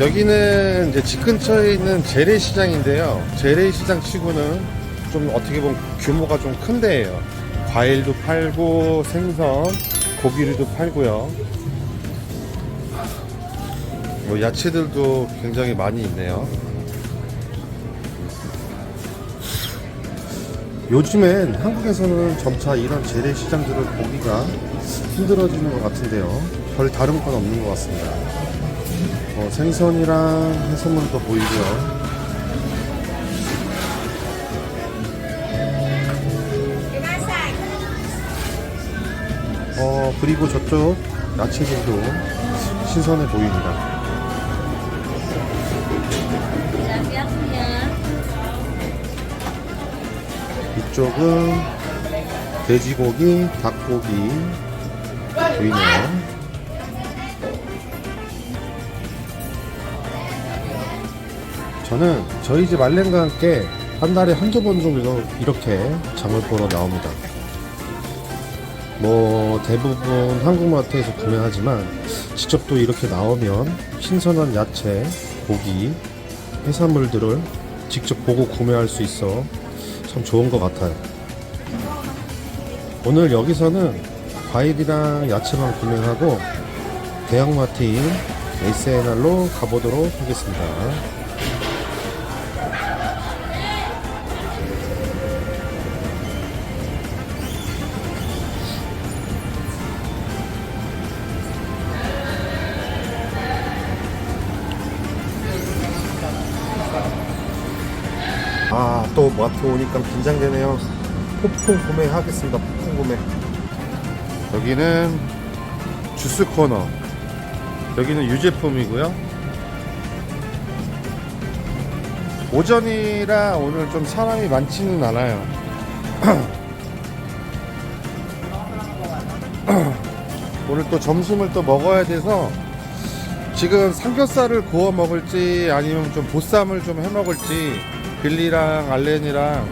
여기는 이제 집 근처에 있는 재래시장인데요. 재래시장 치고는 좀 어떻게 보면 규모가 좀 큰 데예요. 과일도 팔고 생선, 고기류도 팔고요. 뭐 야채들도 굉장히 많이 있네요. 요즘엔 한국에서는 점차 이런 재래시장들을 보기가 힘들어지는 것 같은데요. 별 다른 건 없는 것 같습니다. 어, 생선이랑 해산물도 보이고요. 어, 그리고 저쪽 야채들도 신선해 보입니다. 이쪽은 돼지고기, 닭고기 보이네요. 저는 저희 집 알렌과 함께 한 달에 한두 번 정도 이렇게 장을 보러 나옵니다. 뭐 대부분 한국마트에서 구매하지만 직접 또 이렇게 나오면 신선한 야채, 고기, 해산물들을 직접 보고 구매할 수 있어 참 좋은 것 같아요. 오늘 여기서는 과일이랑 야채만 구매하고 대형마트인 SNR로 가보도록 하겠습니다. 또 마트 오니까 긴장되네요. 폭풍 구매하겠습니다. 폭풍 구매. 여기는 주스 코너. 여기는 유제품이고요. 오전이라 오늘 좀 사람이 많지는 않아요. 오늘 또 점심을 또 먹어야 돼서 지금 삼겹살을 구워 먹을지 아니면 좀 보쌈을 좀 해 먹을지 빌리랑 알렌이랑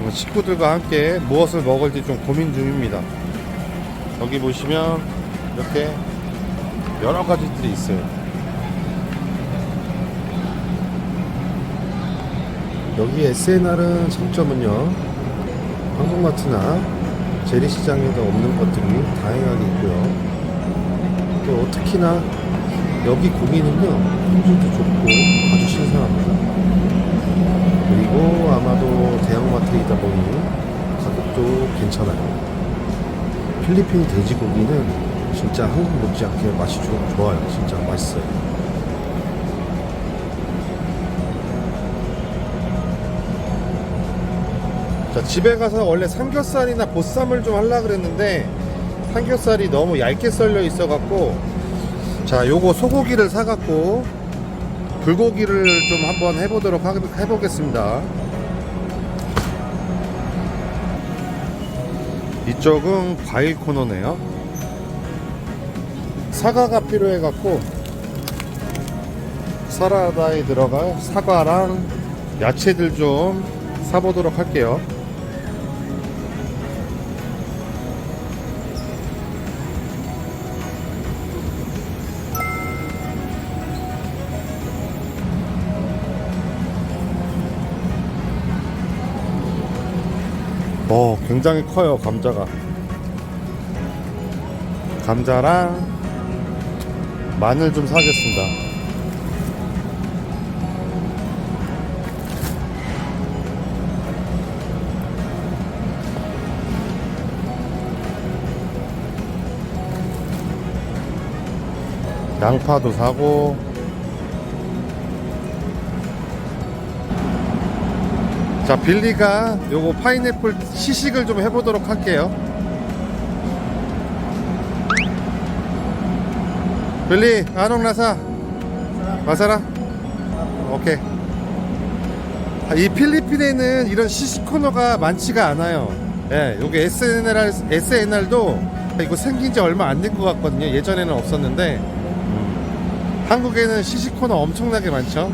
어, 식구들과 함께 무엇을 먹을지 좀 고민 중입니다. 여기 보시면 이렇게 여러 가지들이 있어요. 여기 SNR은 장점은요, 한국마트나 재래시장에도 없는 것들이 다양하게 있고요. 또 특히나 여기 고기는요, 품질도 좋고 아주 신선합니다. 그리고 아마도 대형마트이다 보니 가격도 괜찮아요. 필리핀 돼지고기는 진짜 한국 못지않게 맛이 좀 좋아요. 진짜 맛있어요. 자, 집에 가서 원래 삼겹살이나 보쌈을 좀 하려고 그랬는데 삼겹살이 너무 얇게 썰려 있어 갖고 자, 요거 소고기를 사 갖고 불고기를 좀 한번 해보도록 하, 해보겠습니다. 이쪽은 과일 코너네요. 사과가 필요해갖고 사라다에 들어갈 사과랑 야채들 좀 사보도록 할게요. 어, 굉장히 커요, 감자가. 감자랑 마늘 좀 사겠습니다. 양파도 사고 자 빌리가 요거 파인애플 시식을 좀 해보도록 할게요. 빌리 아농 라사. 마사라. 오케이. 아, 이 필리핀에는 이런 시식 코너가 많지가 않아요. 예 요게 SNR, SNR도 이거 생긴 지 얼마 안 된 것 같거든요. 예전에는 없었는데. 음, 한국에는 시식 코너 엄청나게 많죠.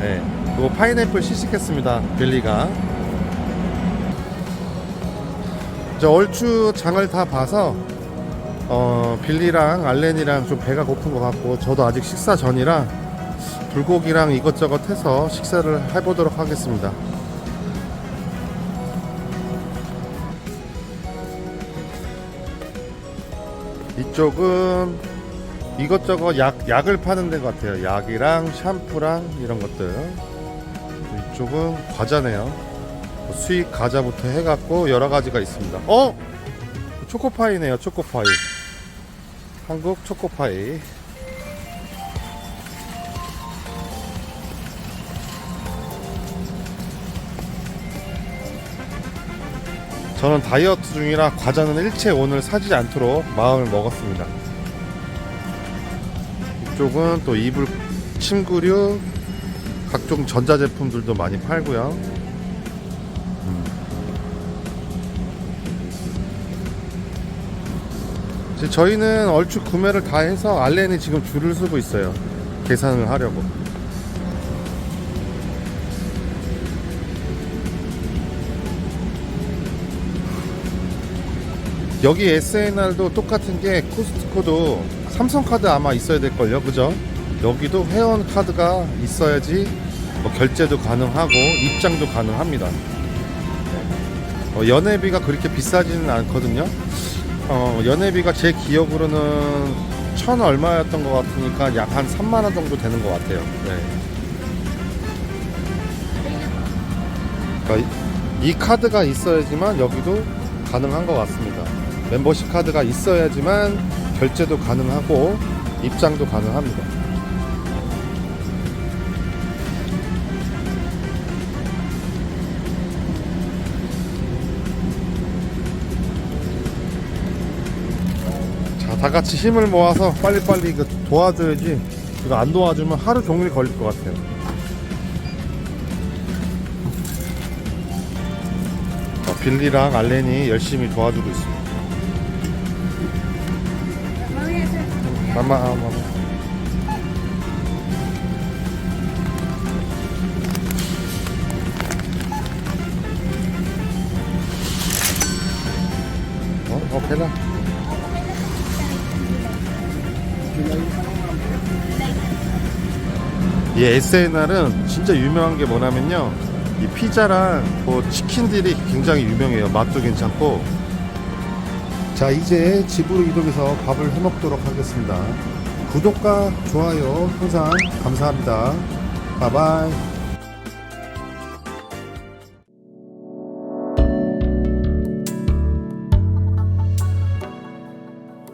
예. 요 파인애플 시식했습니다. 빌리가. 이제 얼추 장을 다 봐서 어, 빌리랑 알렌이랑 좀 배가 고픈 것 같고 저도 아직 식사 전이라 불고기랑 이것저것 해서 식사를 해보도록 하겠습니다. 이쪽은 이것저것 약, 약을 파는 데 같아요. 약이랑 샴푸랑 이런 것들. 이쪽은 과자네요. 뭐 수익 과자부터 해갖고 여러 가지가 있습니다. 어? 초코파이네요. 초코파이. 한국 초코파이. 저는 다이어트 중이라 과자는 일체 오늘 사지 않도록 마음을 먹었습니다. 이쪽은 또 이불 침구류 각종 전자제품들도 많이 팔고요. 음. 저희는 얼추 구매를 다 해서 알렌이 지금 줄을 서고 있어요. 계산을 하려고. 여기 SNR도 똑같은 게 코스트코도 삼성카드 아마 있어야 될걸요 그죠? 여기도 회원 카드가 있어야지 뭐 결제도 가능하고 입장도 가능합니다. 어, 연회비가 그렇게 비싸지는 않거든요. 어, 연회비가 제 기억으로는 천 얼마였던 것 같으니까 약 한 3만 원 정도 되는 것 같아요. 네. 그러니까 이, 이 카드가 있어야지만 여기도 가능한 것 같습니다. 멤버십 카드가 있어야지만 결제도 가능하고 입장도 가능합니다. 다 같이 힘을 모아서 빨리빨리 이거 도와줘야지. 이거 안 도와주면 하루 종일 걸릴 것 같아요. 자, 빌리랑 알렌이 열심히 도와주고 있습니다. 마마 아, 마마 어? 오케이 나 이 SNR은 진짜 유명한 게 뭐냐면요. 이 피자랑 뭐 치킨들이 굉장히 유명해요. 맛도 괜찮고. 자 이제 집으로 이동해서 밥을 해 먹도록 하겠습니다. 구독과 좋아요 항상 감사합니다. 바이바이